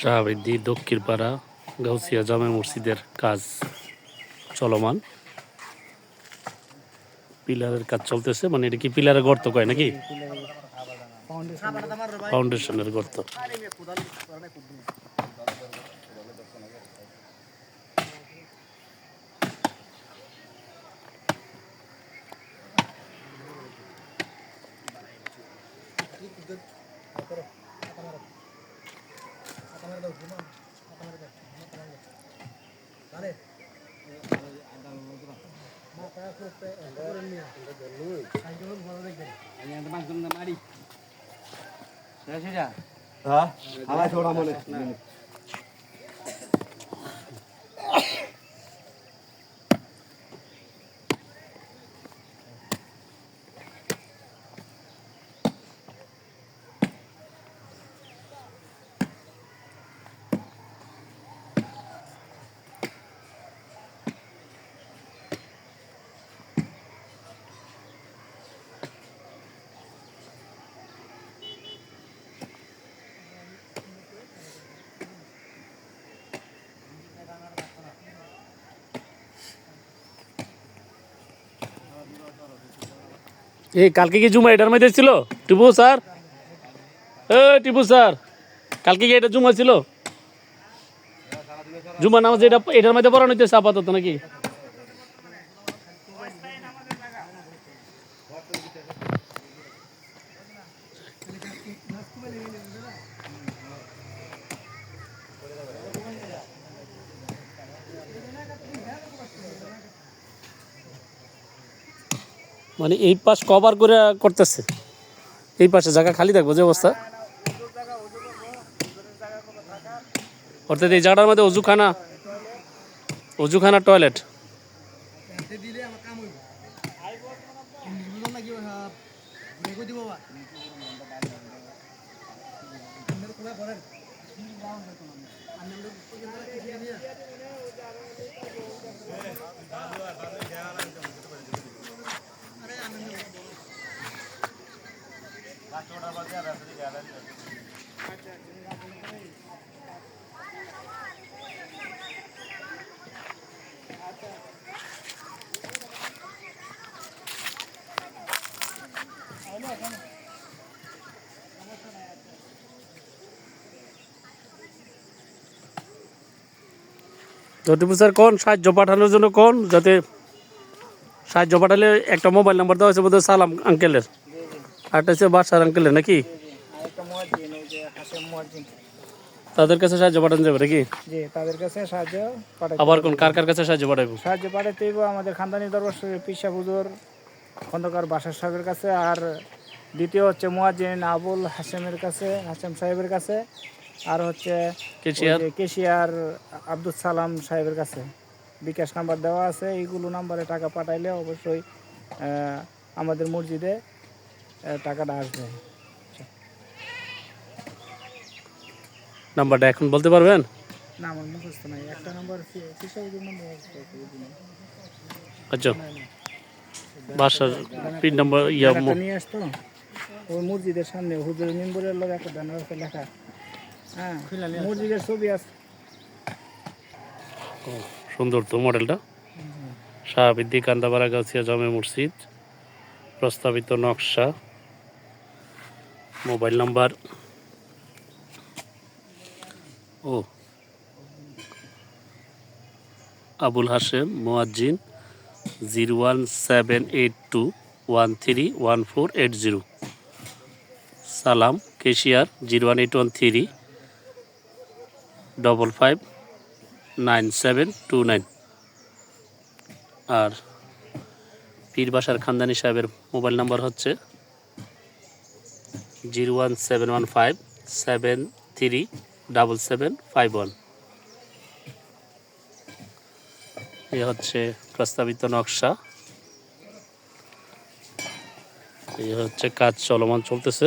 শাহাবৃদ্ধি দক্ষিণপাড়া, গাউসিয়া জামে মসজিদের কাজ চলমান। পিলারের কাজ চলতেছে মানে এটা কি পিলারের গর্ত কয় নাকি? ফাউন্ডেশনের গর্ত। হ্যাঁ? হালাই ছোড়া মনে। এই, কালকে কি জুমা এটার মধ্যে ছিল? টিপু স্যার? এ টিপু স্যার, কালকে কি এটা জুমা ছিল? জুমা নামাজ এটা এটার মধ্যে পড়ানো হইতেছে আপাতত নাকি? মানে এই পাশ কভার করে করতেছে। এই পাশে জায়গা খালি থাকব, যে অবস্থা। অর্থাৎ এই জায়গাটার মধ্যে অজুখানা অজুখানা টয়লেট টিপু স্যার কোন সাহায্য পাঠানোর জন্য কোন? যাতে সাহায্য পাঠালে একটা মোবাইল নাম্বার দেওয়া হয়েছে বোধহয় সালাম আঙ্কেলের আরটা হচ্ছে বাসার আঙ্কেলের নাকি? আরেকটা তাদের কাছে সাহায্য পাঠানো যাবে নাকি? জি তাদের কাছে সাহায্য পাঠাই আবার কোন কার কার কাছে সাহায্য পাঠাবো? সাহায্য পাঠাতে আমাদের খানদানি দরবার পিসা হুজুর খন্দকার বাসার সাহেবের কাছে আর দ্বিতীয় হচ্ছে মুয়াজ্জিন আবুল হাসেমের কাছে হাসেম সাহেবের কাছে। আর হচ্ছে কেশিয়ার? আব্দুল সালাম সাহেবের কাছে। বিকাশ নাম্বার দেওয়া আছে এইগুলো নাম্বারে টাকা পাঠাইলে অবশ্যই আমাদের মসজিদে টাকাটা আসবে। নাম্বারটা এখন বলতে পারবেন? না আমার মুখস্থ নাই। একটা নাম্বার আচ্ছা। বাসার পিন নাম্বার ইয়া নিয়ে আসতো ওই মসজিদের সামনে হুজুরের মেম্বরের লোক একটা ব্যানার লেখা। হ্যাঁ। ছবি আছে। ও, সুন্দর তো মডেলটা। শাহাবিদ্দি কান্দাপাড়া গাছিয়া জামে মসজিদ। প্রস্তাবিত নকশা। Mobile number. ও। Abul Hashem মোয়াজ্জিন zero one seven eight two one three one four eight zero. Salam cashier zero one eight one three. Double five nine seven two nine আর পীর বাসার খানদানি সাহেবের মোবাইল নাম্বার হচ্ছে zero one seven one five seven three double seven five one. এ হচ্ছে প্রস্তাবিত নকশা। এই হচ্ছে কাজ চলমান চলতেছে।